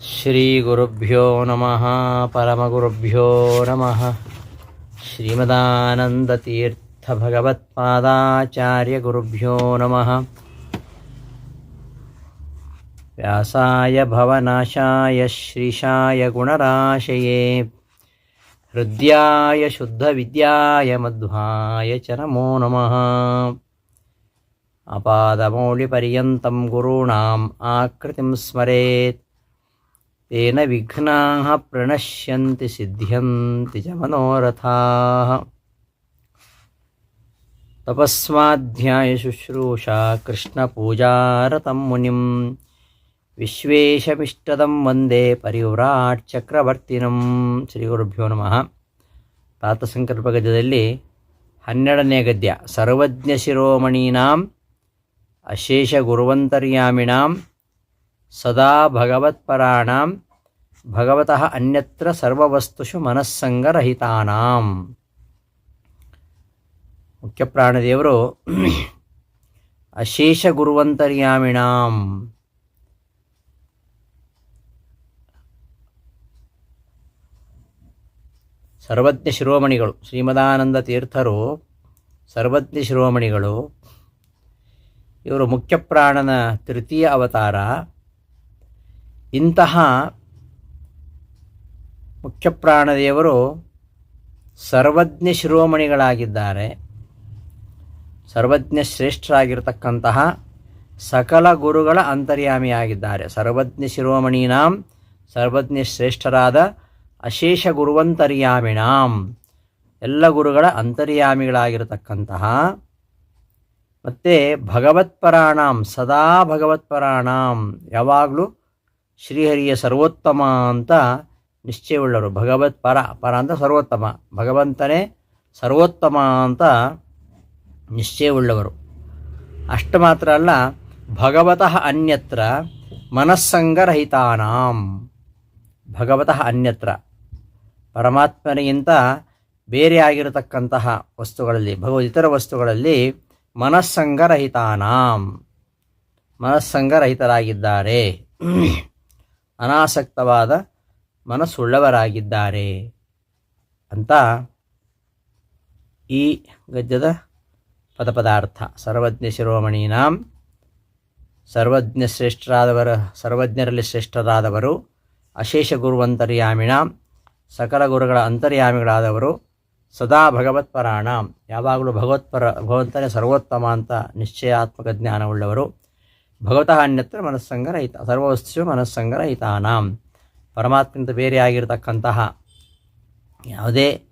శ్రీగురుభ్యో నమ పరమగురుభ్యో నమ శ్రీమదానందతీర్థభగవత్పాదాచార్యగురుభ్యో నమ వ్యాసాయ భవనాశాయ శ్రీషాయ గుణరాశయే హృద్యాయ శుద్ధవిద్యాయ మధ్వాయ చ నమో నమ అపాదమౌళిపర్యంతం గురూణాం ఆకృతిం స్మరేత్ ತೇನ ವಿಘ್ನಾ ಪ್ರಣಶ್ಯಂತಿ ಸಿದ್ಧ್ಯಂತಿ ಚ ಮನೋರಥಾ ತಪಸ್ವಾಧ್ಯಾಯ ಶುಶ್ರೂಷಾ ಕೃಷ್ಣ ಪೂಜಾರತಂ ಮುನಿಂ ವಿಶ್ವೇಶಮಿಷ್ಟದಂ ವಂದೇ ಪರಿವ್ರಾಟ್ ಚಕ್ರವರ್ತಿನಂ ಶ್ರೀ ಗುರುಭ್ಯೋ ನಮಃ ಪ್ರಾತಸಂಕಲ್ಪ ಗದ್ಯದಲ್ಲಿ ಹನ್ನೆರಡನೇ ಗದ್ಯ, ಸರ್ವಜ್ಞ ಶಿರೋಮಣೀನಾಂ, ಅಶೇಷ ಗುರುವಂತರ್ಯಾಮಿಣಾಂ ಸದಾ ಭಗವತ್ಪರಾಣಾಂ ಭಗವತಃ ಅನ್ಯತ್ರ ಸರ್ವವಸ್ತುಷು ಮನಸ್ಸಂಗರಹಿತಾನಾಂ ಮುಖ್ಯ ಪ್ರಾಣದೇವರು ಅಶೇಷ ಗುರುವಂತರ್ಯಾಮಿಣಾಂ ಸರ್ವಜ್ಞ ಶಿರೋಮಣಿಗಳು ಶ್ರೀಮದಾನಂದ ತೀರ್ಥರು ಸರ್ವಜ್ಞ ಶಿರೋಮಣಿಗಳು ಇವರು ಮುಖ್ಯ ಪ್ರಾಣನ ತೃತೀಯ ಅವತಾರ. ಇಂತಹ ಮುಖ್ಯಪ್ರಾಣದೇವರು ಸರ್ವಜ್ಞ ಶಿರೋಮಣಿಗಳಾಗಿದ್ದಾರೆ. ಸರ್ವಜ್ಞ ಶ್ರೇಷ್ಠರಾಗಿರ್ತಕ್ಕಂತಹ ಸಕಲ ಗುರುಗಳ ಅಂತರ್ಯಾಮಿಯಾಗಿದ್ದಾರೆ. ಸರ್ವಜ್ಞ ಶಿರೋಮಣೀನಾಂ, ಸರ್ವಜ್ಞ ಶ್ರೇಷ್ಠರಾದ ಅಶೇಷ ಗುರುವಂತರ್ಯಾಮಿಣಾಂ. ಎಲ್ಲ ಗುರುಗಳ ಅಂತರ್ಯಾಮಿಗಳಾಗಿರತಕ್ಕಂತಹ ಮತ್ತು ಭಗವತ್ಪರಾಣಾಂ, ಸದಾ ಭಗವತ್ಪರಾಣಾಂ. ಯಾವಾಗಲೂ ಶ್ರೀಹರಿಯ ಸರ್ವೋತ್ತಮ ಅಂತ ನಿಶ್ಚಯವುಳ್ಳವರು ಭಗವತ್ ಪರ ಪರ ಅಂತ ಸರ್ವೋತ್ತಮ. ಭಗವಂತನೇ ಸರ್ವೋತ್ತಮ ಅಂತ ನಿಶ್ಚಯವುಳ್ಳವರು. ಅಷ್ಟು ಮಾತ್ರ ಅಲ್ಲ, ಭಗವತಃ ಅನ್ಯತ್ರ ಮನಸ್ಸಂಗರಹಿತಾನಾಂ. ಭಗವತಃ ಅನ್ಯತ್ರ. ಪರಮಾತ್ಮನಿಗಿಂತ ಬೇರೆ ಆಗಿರತಕ್ಕಂತಹ ವಸ್ತುಗಳಲ್ಲಿ, ಭಗವದ್ ಇತರ ವಸ್ತುಗಳಲ್ಲಿ ಮನಸ್ಸಂಗರಹಿತಾನಾಂ. ಮನಸ್ಸಂಗರಹಿತರಾಗಿದ್ದಾರೆ. ಅನಾಸಕ್ತವಾದ ಮನಸ್ಸುಳ್ಳವರಾಗಿದ್ದಾರೆ ಅಂತ ಈ ಗದ್ಯದ ಪದಪದಾರ್ಥ. ಸರ್ವಜ್ಞ ಶಿರೋಮಣೀನಾಂ ಸರ್ವಜ್ಞ ಶ್ರೇಷ್ಠರಾದವರ, ಸರ್ವಜ್ಞರಲ್ಲಿ ಶ್ರೇಷ್ಠರಾದವರು, ಅಶೇಷ ಗುರುವಂತರ್ಯಾಮಿಣಾಂ ಸಕಲ ಗುರುಗಳ ಅಂತರ್ಯಾಮಿಗಳಾದವರು, ಸದಾ ಭಗವತ್ಪರಾಣ. ಯಾವಾಗಲೂ ಭಗವತ್ಪರ, ಭಗವಂತನೇ ಸರ್ವೋತ್ತಮ ಅಂತ ನಿಶ್ಚಯಾತ್ಮಕ ಜ್ಞಾನವುಳ್ಳವರು. ಭಗವತಃ ಅನ್ಯತ್ರ ಮನಸ್ಸಂಗರಹಿತ ಸರ್ವವಸ್ತು ಮನಸ್ಸಂಗರಹಿತಾನಾಂ ಪರಮಾತ್ಮಂತ ಬೇರೆ ಆಗಿರತಕ್ಕಂತಹ ಯಾವುದೇ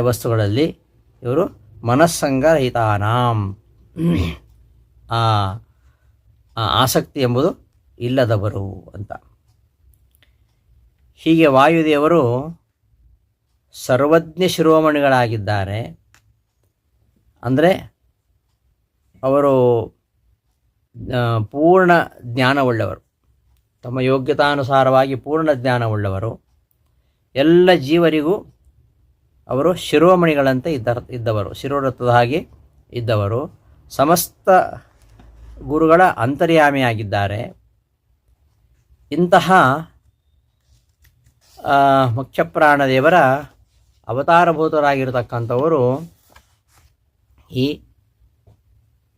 ವಸ್ತುಗಳಲ್ಲಿ ಇವರು ಮನಸ್ಸಂಗರಹಿತಾನಾಂ. ಆ ಆ ಆಸಕ್ತಿ ಎಂಬುದು ಇಲ್ಲದವರು ಅಂತ. ಹೀಗೆ ವಾಯುದೇವರು ಸರ್ವಜ್ಞ ಶಿರೋಮಣಿಗಳಾಗಿದ್ದಾರೆ. ಅಂದರೆ, ಅವರು ಪೂರ್ಣ ಜ್ಞಾನವುಳ್ಳವರು. ತಮ್ಮ ಯೋಗ್ಯತಾನುಸಾರವಾಗಿ ಪೂರ್ಣ ಜ್ಞಾನವುಳ್ಳವರು. ಎಲ್ಲ ಜೀವರಿಗೂ ಅವರು ಶಿರೋಮಣಿಗಳಂತೆ ಇದ್ದ ಇದ್ದವರು. ಶಿರೋರತ್ವದ ಹಾಗೆ ಇದ್ದವರು. ಸಮಸ್ತ ಗುರುಗಳ ಅಂತರ್ಯಾಮಿಯಾಗಿದ್ದಾರೆ. ಇಂತಹ ಮುಖ್ಯಪ್ರಾಣದೇವರ ಮುಖ್ಯ ಪ್ರಾಣದೇವರ ಅವತಾರಭೂತರಾಗಿರತಕ್ಕಂಥವರು ಈ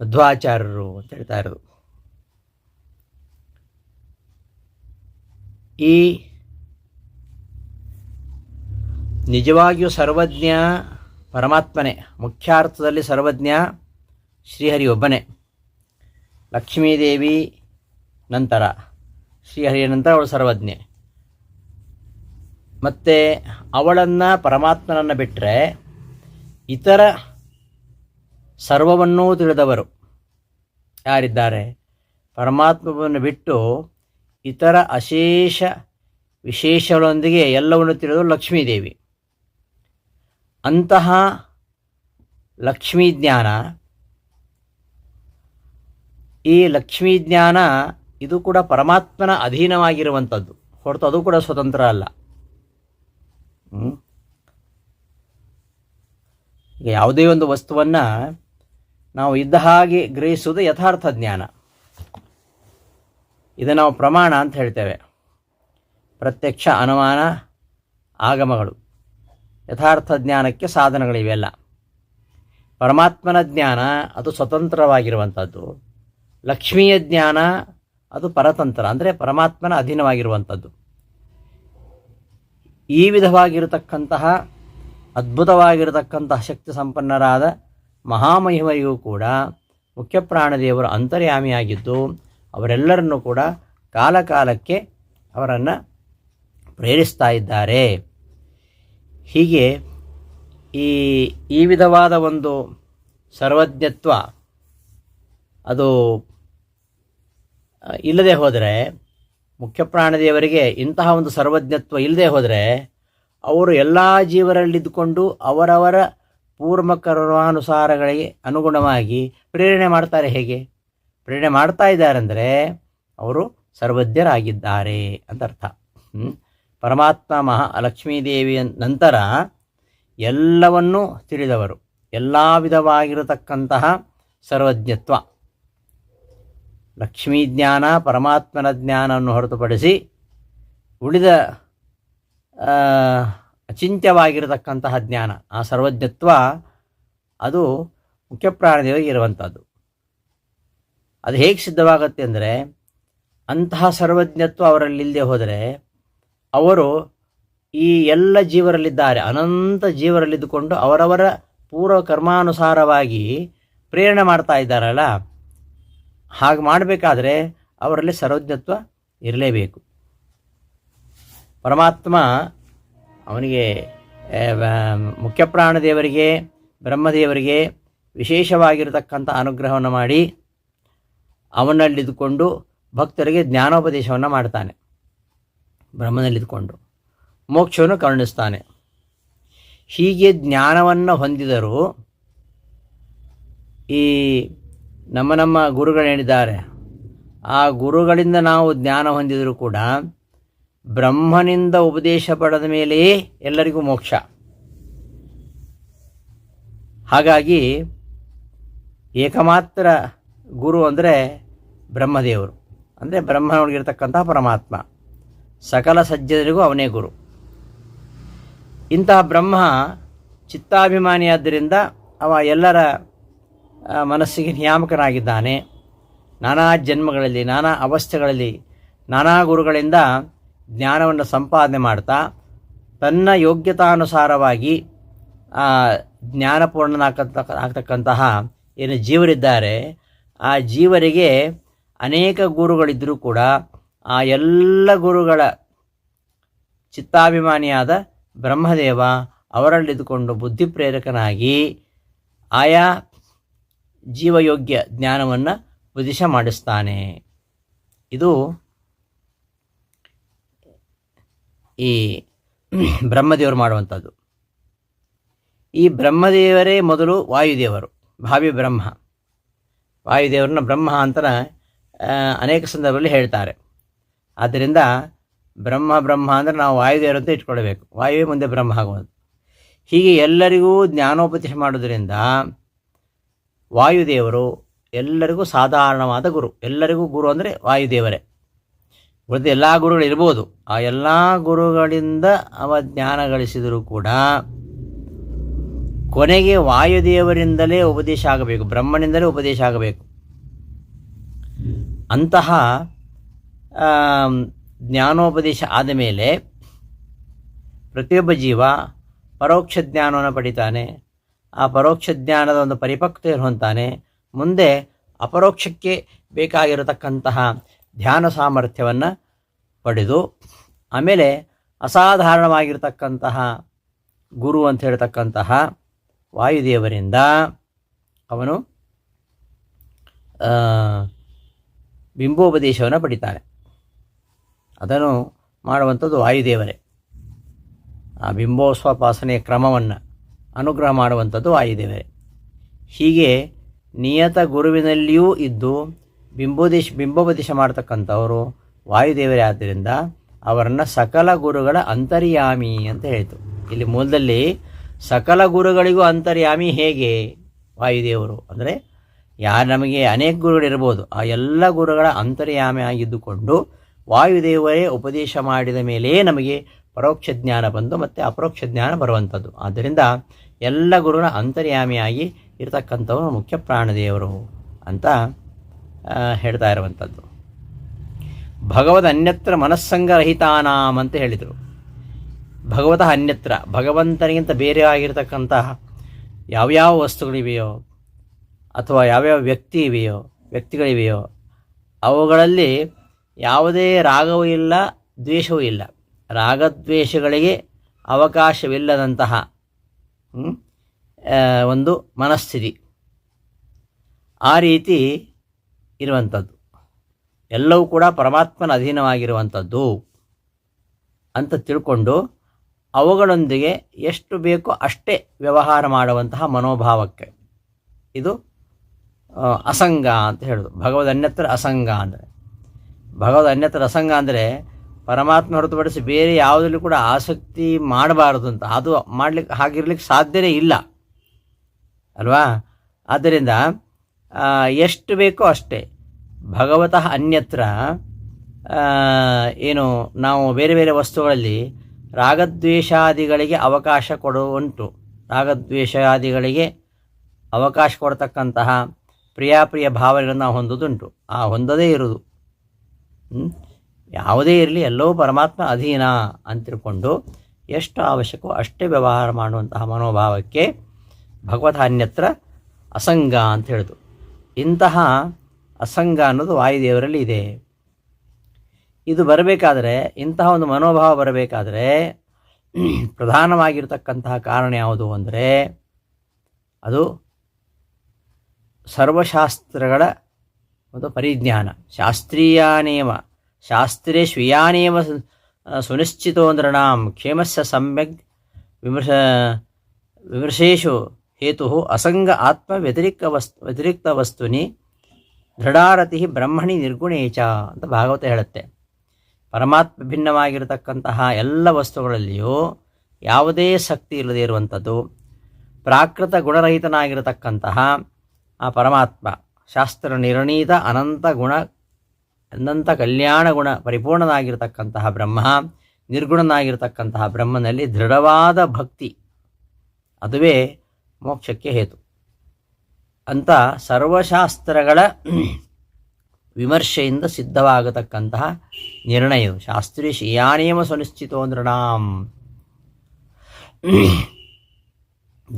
ಮಧ್ವಾಚಾರ್ಯರು ಅಂತ ಹೇಳ್ತಾ ಇರೋದು. ಈ ನಿಜವಾಗಿಯೂ ಸರ್ವಜ್ಞ ಪರಮಾತ್ಮನೇ, ಮುಖ್ಯಾರ್ಥದಲ್ಲಿ ಸರ್ವಜ್ಞ ಶ್ರೀಹರಿ ಒಬ್ಬನೇ ಲಕ್ಷ್ಮೀದೇವಿ ನಂತರ, ಶ್ರೀಹರಿಯ ನಂತರ ಅವಳು ಸರ್ವಜ್ಞೆ. ಮತ್ತು ಅವಳನ್ನು ಪರಮಾತ್ಮನನ್ನು ಬಿಟ್ಟರೆ ಇತರ ಸರ್ವವನ್ನೂ ತಿಳಿದವರು ಯಾರಿದ್ದಾರೆ? ಪರಮಾತ್ಮವನ್ನು ಬಿಟ್ಟು ಇತರ ಅಶೇಷ ವಿಶೇಷಗಳೊಂದಿಗೆ ಎಲ್ಲವನ್ನು ತಿಳಿದು ಲಕ್ಷ್ಮೀದೇವಿ. ಅಂತಹ ಲಕ್ಷ್ಮೀ ಜ್ಞಾನ ಈ ಲಕ್ಷ್ಮೀ ಜ್ಞಾನ ಇದು ಕೂಡ ಪರಮಾತ್ಮನ ಅಧೀನವಾಗಿರುವಂಥದ್ದು. ಹೊರತು ಅದು ಕೂಡ ಸ್ವತಂತ್ರ ಅಲ್ಲ. ಯಾವುದೇ ಒಂದು ವಸ್ತುವನ್ನು ನಾವು ಇದ್ದ ಹಾಗೆ ಗ್ರಹಿಸುವುದು ಯಥಾರ್ಥ ಜ್ಞಾನ. ಇದು ನಾವು ಪ್ರಮಾಣ ಅಂತ ಹೇಳ್ತೇವೆ. ಪ್ರತ್ಯಕ್ಷ ಅನುಮಾನ, ಆಗಮಗಳು. ಯಥಾರ್ಥ ಜ್ಞಾನಕ್ಕೆ ಸಾಧನಗಳಿವೆಲ್ಲ. ಪರಮಾತ್ಮನ ಜ್ಞಾನ ಅದು ಸ್ವತಂತ್ರವಾಗಿರುವಂಥದ್ದು. ಲಕ್ಷ್ಮಿಯ ಜ್ಞಾನ ಅದು ಪರತಂತ್ರ, ಅಂದರೆ ಪರಮಾತ್ಮನ ಅಧೀನವಾಗಿರುವಂಥದ್ದು. ಈ ವಿಧವಾಗಿರತಕ್ಕಂತಹ, ಅದ್ಭುತವಾಗಿರತಕ್ಕಂತಹ ಶಕ್ತಿ ಸಂಪನ್ನರಾದ ಮಹಾಮಹಿಮರಿಗೂ ಕೂಡ ಮುಖ್ಯ ಪ್ರಾಣದೇವರು ಅಂತರ್ಯಾಮಿಯಾಗಿದ್ದು ಅವರೆಲ್ಲರನ್ನೂ ಕೂಡ ಕಾಲಕಾಲಕ್ಕೆ ಅವರನ್ನು ಪ್ರೇರಿಸ್ತಾ ಇದ್ದಾರೆ. ಹೀಗೆ ಈ ಈ ವಿಧವಾದ ಒಂದು ಸರ್ವಜ್ಞತ್ವ ಅದು, ಇಲ್ಲದೆ ಹೋದರೆ, ಮುಖ್ಯ ಪ್ರಾಣದೇವರಿಗೆ ಇಂತಹ ಒಂದು ಸರ್ವಜ್ಞತ್ವ ಇಲ್ಲದೆ ಹೋದರೆ, ಅವರು ಎಲ್ಲ ಜೀವರಲ್ಲಿದ್ದುಕೊಂಡು ಅವರವರ ಪೂರ್ವ ಕರ್ಮಾನುಸಾರಗಳಿಗೆ ಅನುಗುಣವಾಗಿ ಪ್ರೇರಣೆ ಮಾಡ್ತಾರೆ ಹೇಗೆ? ಪ್ರೇರಣೆ ಮಾಡ್ತಾ ಇದ್ದಾರೆ ಅಂದರೆ ಅವರು ಸರ್ವಜ್ಞರಾಗಿದ್ದಾರೆ ಅಂತ ಅರ್ಥ. ಪರಮಾತ್ಮ ಮಹಾ ಲಕ್ಷ್ಮೀದೇವಿಯ ನಂತರ ಎಲ್ಲವನ್ನೂ ತಿಳಿದವರು. ಎಲ್ಲ ವಿಧವಾಗಿರತಕ್ಕಂತಹ ಸರ್ವಜ್ಞತ್ವ. ಲಕ್ಷ್ಮೀ ಜ್ಞಾನ, ಪರಮಾತ್ಮನ ಜ್ಞಾನವನ್ನು ಹೊರತುಪಡಿಸಿ ಉಳಿದ ಅಚಿಂತ್ಯವಾಗಿರತಕ್ಕಂತಹ ಜ್ಞಾನ. ಆ ಸರ್ವಜ್ಞತ್ವ ಅದು ಮುಖ್ಯ ಪ್ರಾಣದೇವರಿಗೆ ಇರುವಂಥದ್ದು ಅದು ಹೇಗೆ ಸಿದ್ಧವಾಗುತ್ತೆ ಅಂದರೆ, ಅಂತಹ ಸರ್ವಜ್ಞತ್ವ ಅವರಲ್ಲಿಲ್ಲದೆ ಹೋದರೆ, ಅವರು ಈ ಎಲ್ಲ ಜೀವರಲ್ಲಿದ್ದಾರೆ, ಅನಂತ ಜೀವರಲ್ಲಿದ್ದುಕೊಂಡು ಅವರವರ ಪೂರ್ವ ಕರ್ಮಾನುಸಾರವಾಗಿ ಪ್ರೇರಣೆ ಮಾಡ್ತಾ ಇದ್ದಾರಲ್ಲ, ಹಾಗೆ ಮಾಡಬೇಕಾದ್ರೆ ಅವರಲ್ಲಿ ಸರ್ವಜ್ಞತ್ವ ಇರಲೇಬೇಕು. ಪರಮಾತ್ಮ ಅವನಿಗೆ ಮುಖ್ಯ ಪ್ರಾಣದೇವರಿಗೆ ಬ್ರಹ್ಮದೇವರಿಗೆ ವಿಶೇಷವಾಗಿರತಕ್ಕಂಥ ಅನುಗ್ರಹವನ್ನು ಮಾಡಿ ಅವನಲ್ಲಿದ್ದುಕೊಂಡು ಭಕ್ತರಿಗೆ ಜ್ಞಾನೋಪದೇಶವನ್ನು ಮಾಡ್ತಾನೆ. ಬ್ರಹ್ಮನಲ್ಲಿದ್ದುಕೊಂಡು. ಮೋಕ್ಷವನ್ನು ಕರುಣಿಸ್ತಾನೆ. ಹೀಗೆ ಜ್ಞಾನವನ್ನು ಹೊಂದಿದರು ಈ ನಮ್ಮ ನಮ್ಮ ಗುರುಗಳೇನಿದ್ದಾರೆ ಆ ಗುರುಗಳಿಂದ ನಾವು ಜ್ಞಾನ ಹೊಂದಿದರೂ ಕೂಡ ಬ್ರಹ್ಮನಿಂದ ಉಪದೇಶ ಪಡೆದ ಮೇಲೆಯೇ ಎಲ್ಲರಿಗೂ ಮೋಕ್ಷ. ಹಾಗಾಗಿ ಏಕಮಾತ್ರ ಗುರು ಅಂದರೆ ಬ್ರಹ್ಮದೇವರು. ಅಂದರೆ ಬ್ರಹ್ಮನೊಳಗಿರ್ತಕ್ಕಂಥ ಪರಮಾತ್ಮ. ಸಕಲ ಸಜ್ಜನರಿಗೂ ಅವನೇ ಗುರು. ಇಂತಹ ಬ್ರಹ್ಮ ಚಿತ್ತಾಭಿಮಾನಿಯಾದ್ದರಿಂದ ಅವ ಎಲ್ಲರ ಮನಸ್ಸಿಗೆ ನಿಯಾಮಕನಾಗಿದ್ದಾನೆ. ನಾನಾ ಜನ್ಮಗಳಲ್ಲಿ, ನಾನಾ ಅವಸ್ಥೆಗಳಲ್ಲಿ, ನಾನಾ ಗುರುಗಳಿಂದ ಜ್ಞಾನವನ್ನು ಸಂಪಾದನೆ ಮಾಡ್ತಾ, ತನ್ನ ಯೋಗ್ಯತಾನುಸಾರವಾಗಿ ಜ್ಞಾನಪೂರ್ಣನಾಗತಕ್ಕ, ಆಗ್ತಕ್ಕಂತಹ ಏನು ಜೀವರಿದ್ದಾರೆ ಆ ಜೀವರಿಗೆ ಅನೇಕ ಗುರುಗಳಿದ್ದರೂ ಕೂಡ ಆ ಎಲ್ಲ ಗುರುಗಳ ಚಿತ್ತಾಭಿಮಾನಿಯಾದ ಬ್ರಹ್ಮದೇವ ಅವರಲ್ಲಿದ್ದುಕೊಂಡು ಬುದ್ಧಿ ಪ್ರೇರಕನಾಗಿ ಆಯಾ ಜೀವಯೋಗ್ಯ ಜ್ಞಾನವನ್ನು ಉದಿಶ ಮಾಡಿಸ್ತಾನೆ. ಇದು ಈ ಬ್ರಹ್ಮದೇವರು ಮಾಡುವಂಥದ್ದು. ಈ ಬ್ರಹ್ಮದೇವರೇ ಮೊದಲು ವಾಯುದೇವರು, ಭಾವಿ ಬ್ರಹ್ಮ. ವಾಯುದೇವರನ್ನ ಬ್ರಹ್ಮ ಅಂತ ಅನೇಕ ಸಂದರ್ಭದಲ್ಲಿ ಹೇಳ್ತಾರೆ. ಆದ್ದರಿಂದ ಬ್ರಹ್ಮ ಬ್ರಹ್ಮ ಅಂದರೆ ನಾವು ವಾಯುದೇವರು ಅಂತ ಇಟ್ಕೊಳ್ಬೇಕು. ವಾಯುವೇ ಮುಂದೆ ಬ್ರಹ್ಮ ಆಗುವುದು ಹೀಗೆ ಎಲ್ಲರಿಗೂ ಜ್ಞಾನೋಪದೇಶ ಮಾಡೋದರಿಂದ ವಾಯುದೇವರು ಎಲ್ಲರಿಗೂ ಸಾಧಾರಣವಾದ ಗುರು. ಎಲ್ಲರಿಗೂ ಗುರು ಅಂದರೆ ವಾಯುದೇವರೇ. ಉಳಿದ ಎಲ್ಲ ಗುರುಗಳು ಇರ್ಬೋದು ಆ ಎಲ್ಲ ಗುರುಗಳಿಂದ ಅವ ಜ್ಞಾನ ಗಳಿಸಿದರೂ ಕೂಡ ಕೊನೆಗೆ ವಾಯುದೇವರಿಂದಲೇ ಉಪದೇಶ ಆಗಬೇಕು, ಬ್ರಹ್ಮನಿಂದಲೇ ಉಪದೇಶ ಆಗಬೇಕು. ಅಂತಹ ಜ್ಞಾನೋಪದೇಶ ಆದ ಮೇಲೆ ಪ್ರತಿಯೊಬ್ಬ ಜೀವ ಪರೋಕ್ಷ ಜ್ಞಾನವನ್ನು ಪಡಿತಾನೆ, ಆ ಪರೋಕ್ಷ ಜ್ಞಾನದ ಒಂದು ಪರಿಪಕ್ವತೆ ಹೊಂತಾನೆ ಮುಂದೆ ಅಪರೋಕ್ಷಕ್ಕೆ ಬೇಕಾಗಿರತಕ್ಕಂತಹ ಧ್ಯಾನ ಸಾಮರ್ಥ್ಯವನ್ನು ಪಡೆದು, ಆಮೇಲೆ ಅಸಾಧಾರಣವಾಗಿರ್ತಕ್ಕಂತಹ ಗುರು ಅಂತ ಹೇಳ್ತಕ್ಕಂತಹ ವಾಯುದೇವರಿಂದ ಅವನು ಬಿಂಬೋಪದೇಶವನ್ನು ಪಡಿತಾನೆ. ಅದನ್ನು ಮಾಡುವಂಥದ್ದು ವಾಯುದೇವರೇ. ಆ ಬಿಂಬೋಸ್ವಪಾಸನೆಯ ಕ್ರಮವನ್ನು ಅನುಗ್ರಹ ಮಾಡುವಂಥದ್ದು ವಾಯುದೇವರೇ. ಹೀಗೆ ನಿಯತ ಗುರುವಿನಲ್ಲಿಯೂ ಇದ್ದು ಬಿಂಬೋದೇಶ, ಬಿಂಬೋಪದೇಶ ಮಾಡ್ತಕ್ಕಂಥವರು ವಾಯುದೇವರೇ ಆದ್ದರಿಂದ ಅವರನ್ನು ಸಕಲ ಗುರುಗಳ ಅಂತರ್ಯಾಮಿ ಅಂತ ಹೇಳಿತು ಇಲ್ಲಿ ಮೂಲದಲ್ಲಿ ಸಕಲ ಗುರುಗಳಿಗೂ ಅಂತರ್ಯಾಮಿ ಹೇಗೆ? ವಾಯುದೇವರು. ಅಂದರೆ, ಯಾರು ನಮಗೆ ಅನೇಕ ಗುರುಗಳಿರ್ಬೋದು ಆ ಎಲ್ಲ ಗುರುಗಳ ಅಂತರ್ಯಾಮಿ ಆಗಿದ್ದುಕೊಂಡು ವಾಯುದೇವರೇ ಉಪದೇಶ ಮಾಡಿದ ಮೇಲೆಯೇ ನಮಗೆ ಪರೋಕ್ಷ ಜ್ಞಾನ ಬಂದು ಮತ್ತು ಅಪರೋಕ್ಷ ಜ್ಞಾನ ಬರುವಂಥದ್ದು. ಆದ್ದರಿಂದ ಎಲ್ಲ ಗುರುಗಳ ಅಂತರ್ಯಾಮಿಯಾಗಿ ಇರತಕ್ಕಂಥವ್ರು ಮುಖ್ಯ ಪ್ರಾಣದೇವರು ಅಂತ ಹೇಳ್ತಾ ಇರುವಂಥದ್ದು. ಭಗವದ್ ಅನ್ಯತ್ರ ಮನಸ್ಸಂಗರಹಿತಾನಾಮ್ ಅಂತ ಹೇಳಿದರು. ಭಗವತಃ ಅನ್ಯತ್ರ, ಭಗವಂತನಿಗಿಂತ ಬೇರೆ ಆಗಿರತಕ್ಕಂತಹ ಯಾವ್ಯಾವ ವಸ್ತುಗಳಿವೆಯೋ ಅಥವಾ ಯಾವ್ಯಾವ ವ್ಯಕ್ತಿ ಇವೆಯೋ, ವ್ಯಕ್ತಿಗಳಿವೆಯೋ, ಅವುಗಳಲ್ಲಿ ಯಾವುದೇ ರಾಗವೂ ಇಲ್ಲ, ದ್ವೇಷವೂ ಇಲ್ಲ. ರಾಗದ್ವೇಷಗಳಿಗೆ ಅವಕಾಶವಿಲ್ಲದಂತಹ ಒಂದು ಮನಸ್ಥಿತಿ. ಆ ರೀತಿ ಇರುವಂಥದ್ದು. ಎಲ್ಲವೂ ಕೂಡ ಪರಮಾತ್ಮನ ಅಧೀನವಾಗಿರುವಂಥದ್ದು ಅಂತ ತಿಳ್ಕೊಂಡು ಅವುಗಳೊಂದಿಗೆ ಎಷ್ಟು ಬೇಕೋ ಅಷ್ಟೇ ವ್ಯವಹಾರ ಮಾಡುವಂತಹ ಮನೋಭಾವಕ್ಕೆ. ಇದು ಅಸಂಗ ಅಂತ ಹೇಳೋದು. ಭಗವದ್ ಅನ್ಯತ್ರ ಅಸಂಗ ಅಂದರೆ. ಭಗವದ್ ಅನ್ಯತ್ರ ಅಸಂಗ ಅಂದರೆ ಪರಮಾತ್ಮ ಹೊರತುಪಡಿಸಿ ಬೇರೆ ಯಾವುದರಲ್ಲೂ ಕೂಡ ಆಸಕ್ತಿ ಮಾಡಬಾರದು ಅಂತ. ಅದು ಮಾಡ್ಲಿಕ್ಕೆ ಹಾಗಿರ್ಲಿಕ್ಕೆ ಸಾಧ್ಯವೇ ಇಲ್ಲ. ಅಲ್ವಾ? ಆದ್ದರಿಂದ ಎಷ್ಟು ಬೇಕೋ ಅಷ್ಟೇ ಭಗವತಃ ಅನ್ಯತ್ರ ಏನು, ನಾವು ಬೇರೆ ಬೇರೆ ವಸ್ತುಗಳಲ್ಲಿ ರಾಗದ್ವೇಷಾದಿಗಳಿಗೆ ಅವಕಾಶ ಕೊಡು ಉಂಟು. ರಾಗದ್ವೇಷಾದಿಗಳಿಗೆ ಅವಕಾಶ ಕೊಡ್ತಕ್ಕಂತಹ ಪ್ರಿಯಾಪ್ರಿಯ ಭಾವನೆಗಳನ್ನು ನಾವು ಹೊಂದೋದುಂಟು ಆ ಹೊಂದದೇ ಇರುವುದು? ಯಾವುದೇ ಇರಲಿ, ಎಲ್ಲವೂ ಪರಮಾತ್ಮ ಅಧೀನ ಅಂತ ತಿಳ್ಕೊಂಡು ಎಷ್ಟು ಅವಶ್ಯಕವೋ ಅಷ್ಟೇ ವ್ಯವಹಾರ ಮಾಡುವಂತಹ ಮನೋಭಾವಕ್ಕೆ ಭಗವತ ಅನ್ಯತ್ರ ಅಸಂಗ ಅಂತ ಹೇಳಿದು. ಇಂತಹ ಅಸಂಗ ಅನ್ನೋದು ವಾಯುದೇವರಲ್ಲಿ ಇದೆ. ಇದು ಬರಬೇಕಾದ್ರೆ, ಇಂತಹ ಒಂದು ಮನೋಭಾವ ಬರಬೇಕಾದ್ರೆ, ಪ್ರಧಾನವಾಗಿರ್ತಕ್ಕಂತಹ ಕಾರಣ ಯಾವುದು ಅಂದರೆ, ಅದು ಸರ್ವಶಾಸ್ತ್ರಗಳ ಒಂದು ಪರಿಜ್ಞಾನ. ಶಾಸ್ತ್ರೀಯಾನೇವ, ಶಾಸ್ತ್ರೇ ಸ್ವೀಯಾನೇವ ಸು- ಸುನಿಶ್ಚಿತೋ ನೃಣಾಂ ಕ್ಷೇಮಸ್ಯ ಸಮ್ಯಕ್ ವಿಮರ್ಶ, ವಿಮರ್ಶೇಶು ಹೇತು ಅಸಂಗ ಆತ್ಮ ವ್ಯತಿರಿಕ್ತ ವಸ್ತು ವ್ಯತಿರಿಕ್ತ ವಸ್ತುನಿ ದೃಢಾರತಿ ಬ್ರಹ್ಮಣಿ ನಿರ್ಗುಣೇಚ ಅಂತ ಭಾಗವತ ಹೇಳುತ್ತೆ. ಪರಮಾತ್ಮ ಭಿನ್ನವಾಗಿರತಕ್ಕಂತಹ ಎಲ್ಲ ವಸ್ತುಗಳಲ್ಲಿಯೂ ಯಾವುದೇ ಶಕ್ತಿ ಇಲ್ಲದೆ ಇರುವಂಥದ್ದು, ಪ್ರಾಕೃತ ಗುಣರಹಿತನಾಗಿರತಕ್ಕಂತಹ ಆ ಪರಮಾತ್ಮ, ಶಾಸ್ತ್ರ ನಿರ್ಣೀತ ಅನಂತ ಗುಣ, ಅನಂತ ಕಲ್ಯಾಣ ಗುಣ ಪರಿಪೂರ್ಣನಾಗಿರತಕ್ಕಂತಹ ಬ್ರಹ್ಮ, ನಿರ್ಗುಣನಾಗಿರತಕ್ಕಂತಹ ಬ್ರಹ್ಮನಲ್ಲಿ ದೃಢವಾದ ಭಕ್ತಿ, ಅದುವೇ ಮೋಕ್ಷಕ್ಕೆ ಹೇತು. ಅಂತ ಸರ್ವಶಾಸ್ತ್ರಗಳ ವಿಮರ್ಶೆಯಿಂದ ಸಿದ್ಧವಾಗತಕ್ಕಂತಹ ನಿರ್ಣಯ ಶಾಸ್ತ್ರೀಯ ನಿಯಮ ಸುನಿಶ್ಚಿತೋ ನೃಣಾಂ.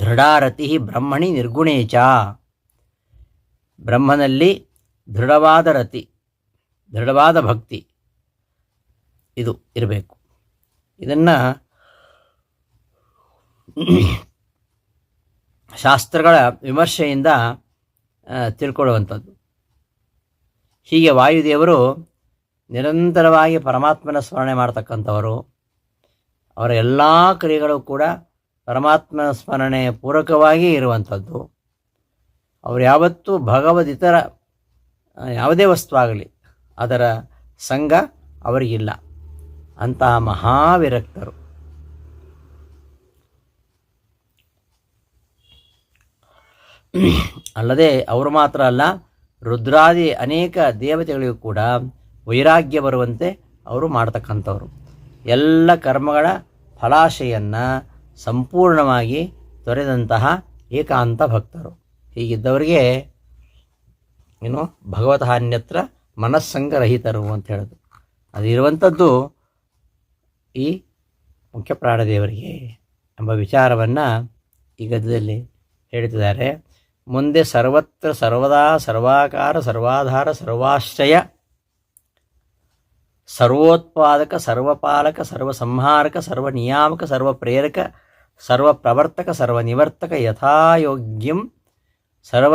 ದೃಢಾರತಿ ಬ್ರಹ್ಮಣಿ ನಿರ್ಗುಣೇಚ ಬ್ರಹ್ಮನಲ್ಲಿ ದೃಢವಾದ ರತಿ, ದೃಢವಾದ ಭಕ್ತಿ ಇದು ಇರಬೇಕು. ಇದನ್ನು ಶಾಸ್ತ್ರಗಳ ವಿಮರ್ಶೆಯಿಂದ ತಿಳ್ಕೊಳ್ಳುವಂಥದ್ದು. ಹೀಗೆ ವಾಯುದೇವರು ನಿರಂತರವಾಗಿ ಪರಮಾತ್ಮನ ಸ್ಮರಣೆ ಮಾಡ್ತಕ್ಕಂಥವರು. ಅವರ ಎಲ್ಲ ಕ್ರಿಯೆಗಳು ಕೂಡ ಪರಮಾತ್ಮನ ಸ್ಮರಣೆ ಪೂರಕವಾಗಿ ಇರುವಂಥದ್ದು. ಅವರು ಯಾವತ್ತೂ ಭಗವದಿತರ ಯಾವುದೇ ವಸ್ತು ಆಗಲಿ ಅದರ ಸಂಘ ಅವರಿಗಿಲ್ಲ. ಅಂತಹ ಮಹಾವಿರಕ್ತರು. ಅಲ್ಲದೆ ಅವರು ಮಾತ್ರ ಅಲ್ಲ ರುದ್ರಾದಿ ಅನೇಕ ದೇವತೆಗಳಿಗೂ ಕೂಡ ವೈರಾಗ್ಯ ಬರುವಂತೆ ಅವರು ಮಾಡ್ತಕ್ಕಂಥವ್ರು. ಎಲ್ಲ ಕರ್ಮಗಳ ಫಲಾಶೆಯನ್ನು ಸಂಪೂರ್ಣವಾಗಿ ತೊರೆದಂತಹ ಏಕಾಂತ ಭಕ್ತರು. ಹೀಗಿದ್ದವರಿಗೆ ಏನು ಭಗವತಃ ಅನ್ಯತ್ರ ಮನಸ್ಸಂಗರಹಿತರು ಅಂತ ಹೇಳೋದು. ಅದಿರುವಂಥದ್ದು ಈ ಮುಖ್ಯ ಪ್ರಾಣದೇವರಿಗೆ ಎಂಬ ವಿಚಾರವನ್ನು ಈ ಗದ್ಯದಲ್ಲಿ ಹೇಳ್ತಿದ್ದಾರೆ ಮುಂದೆ ಸರ್ವತ್ರ ಸರ್ವದಾ ಸರ್ವಾಕಾರ ಸರ್ವಾಧಾರ ಸರ್ವಾಶ್ರಯ. ಸರ್ವೋತ್ಪಾದಕ, ಸರ್ವಪಾಲಕ, ಸರ್ವಸಂಹಾರಕ, ಸರ್ವನಿಯಾಮಕ, ಸರ್ವಪ್ರೇರಕ, ಸರ್ವಪ್ರವರ್ತಕ, ಸರ್ವನಿವರ್ತಕ ಯಥಾಯೋಗ್ಯಂ ಸರ್ವ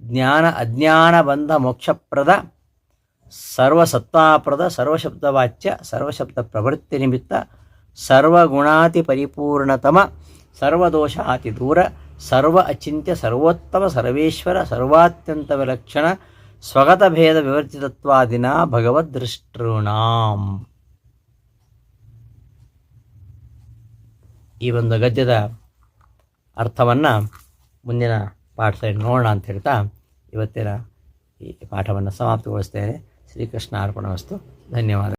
ಜ್ಞಾನ ಅಜ್ಞಾನ ಬಂಧ ಮೋಕ್ಷಪ್ರದ, ಸರ್ವಸತ್ತಾಪ್ರದ, ಸರ್ವಶಬ್ದವಾಚ್ಯ ಸರ್ವಶಬ್ದ ಪ್ರವೃತ್ತಿ ನಿಮಿತ್ತ ಸರ್ವಗುಣಾತಿ ಪರಿಪೂರ್ಣತಮ ಸರ್ವದೋಷಾತಿ ದೂರ ಸರ್ವ ಅಚಿಂತ್ಯ, ಸರ್ವೋತ್ತಮ, ಸರ್ವೇಶ್ವರ ಸರ್ವಾತ್ಯಂತ ವಿಲಕ್ಷಣ ಸ್ವಗತ ಭೇದ ವಿವರ್ಜಿತತ್ವಾದಿನ ಭಗವದ್ದೃಷ್ಟೃಣಾಂ ಈ ಒಂದು ಗದ್ಯದ ಅರ್ಥವನ್ನು ಮುಂದಿನ ಪಾಠದಲ್ಲಿ ನೋಡೋಣ ಅಂತ ಹೇಳ್ತಾ ಇವತ್ತಿನ ಈ ಪಾಠವನ್ನು ಸಮಾಪ್ತಿಗೊಳಿಸ್ತೇನೆ. ಶ್ರೀಕೃಷ್ಣ ಅರ್ಪಣ ವಸ್ತು. ಧನ್ಯವಾದ.